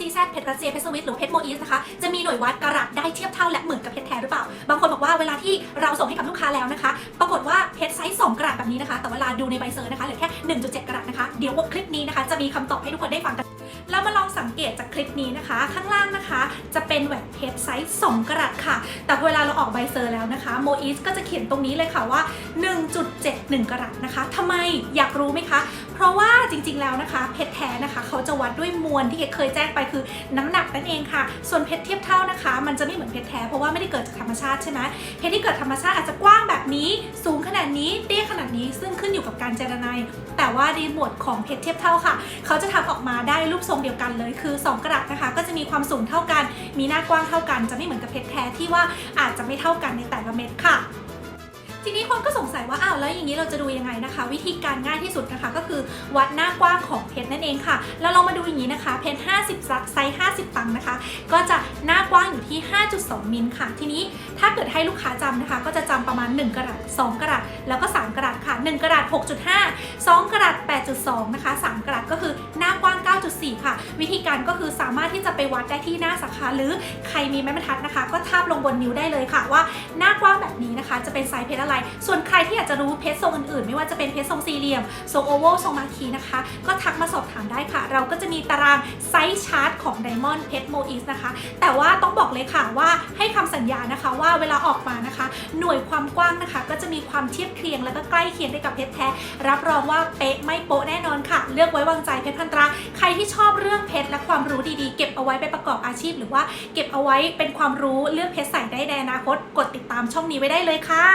ซีแซดเพชรรัสเซียเพชรสวิตหรือเพชรโมอีสนะคะจะมีหน่วยวัดกรัตได้เทียบเท่าและเหมือนกับเพชรแท้หรือเปล่า บางคนบอกว่าเวลาที่เราส่งให้กับลูกค้าแล้วนะคะ ปรากฏว่าเพชรไซส์2กรัตแบบนี้นะคะ แต่เวลาดูในใบเซอร์นะคะเหลือแค่ 1.7 กรัตนะคะ เดี๋ยวคลิปนี้นะคะจะมีคำตอบให้ทุกคนได้ฟังกัน เรามาลองสังเกตจากคลิปนี้นะคะ ข้างล่างนะคะจะเป็นแหวนเพชรไซส์2กรัตค่ะ แต่เวลาเราออกใบเซอร์แล้วนะคะโมอีสก็จะเขียนตรงนี้เลยค่ะว่า 1.71 กรัตนะคะทำไมอยากรู้ไหมคะ เพราะว่าจริงๆแล้วนะคะเพชรแท้นะคะเขาจะวัดด้วยมวลที่เคยแจ้งไปคือน้ำหนักนั่นเองค่ะ ส่วนเพชรเทียบเท่านะคะ มันจะไม่เหมือนเพชรแท้เพราะว่าไม่ได้เกิดจากธรรมชาติใช่ไหมเพชรที่เกิดธรรมชาติอาจจะกว้างแบบนี้ สูงขนาดนี้เตี้ยขนาดนี้ซึ่งขึ้นอยู่กับการเจรไนแต่ว่าในหมวดของเพชรเทียบเท่าค่ะ เขาจะทำออกมาได้รูปทรงเดียวกันเลยคือ 2 กระดับนะคะ ก็จะมีความสูงเท่ากันมีหน้ากว้างเท่ากันจะไม่เหมือนกับเพชรแท้ที่ว่าอาจจะไม่เท่ากันในแต่ละเม็ดค่ะทีนี้คนก็สงสัยว่าอ้าวแล้วอย่างนี้เราจะดูยังไงนะคะ วิธีการง่ายที่สุดนะคะก็คือวัดหน้ากว้างของเพชรนั่นเองค่ะแล้วเรามาดูอย่างนี้นะคะเพชร50ไซส์50 ตังค์นะคะ ก็จะหน้ากว้างอยู่ที่ 5.2 มิลค่ะ ทีนี้ถ้าเกิดให้ลูกค้าจำนะคะ ก็จะจำประมาณ 1กระดัษ2กระดัษแล้วก็ 3กระดัษค่ะ 1กระดัษ6.5 2กระดัษ8.2 นะคะ 3กระดัษก็คือหน้ากว้าง 9.4 ค่ะ วิธีการก็คือสามารถที่จะไปวัดได้ที่หน้าสาขาหรือใครมีไม้บรรทัดนะคะ ก็ทาบลงบนนิ้วได้เลยค่ะว่าหน้ากว้างแบบ นี้นะคะ จะเป็นไซส์เพชรอะไร ส่วนใครที่อยากจะรู้เพชรทรงอื่นๆ ไม่ว่าจะเป็นเพชรทรงสี่เหลี่ยม ทรงโอเวลทรงมาคีนะคะ ก็ทักมาสอบถามได้ค่ะ เราก็จะมีตารางไซส์ชาร์ตของไดมอนด์เพชรโมอีสนะคะ แต่ว่าต้องบอกเลยค่ะว่าให้คำสัญญานะคะว่าเวลาออกมานะคะ หน่วยความกว้างนะคะ ก็จะมีความเทียบเคียงแล้วก็ใกล้เคียงได้กับเพชรแท้ รับรองว่าเป๊ะไม่โป๊ะแน่นอนค่ะ เลือกไว้วางใจเพชรพันตรา ใครที่ชอบเรื่องเพชรและความรู้ดีๆ เก็บเอาไว้ไปประกอบอาชีพ หรือว่าเก็บเอาไว้เป็นความรู้เรื่องเพชรใส่ได้ในอนาคตกดติดามช่องนี้ไว้ได้เลยค่ะ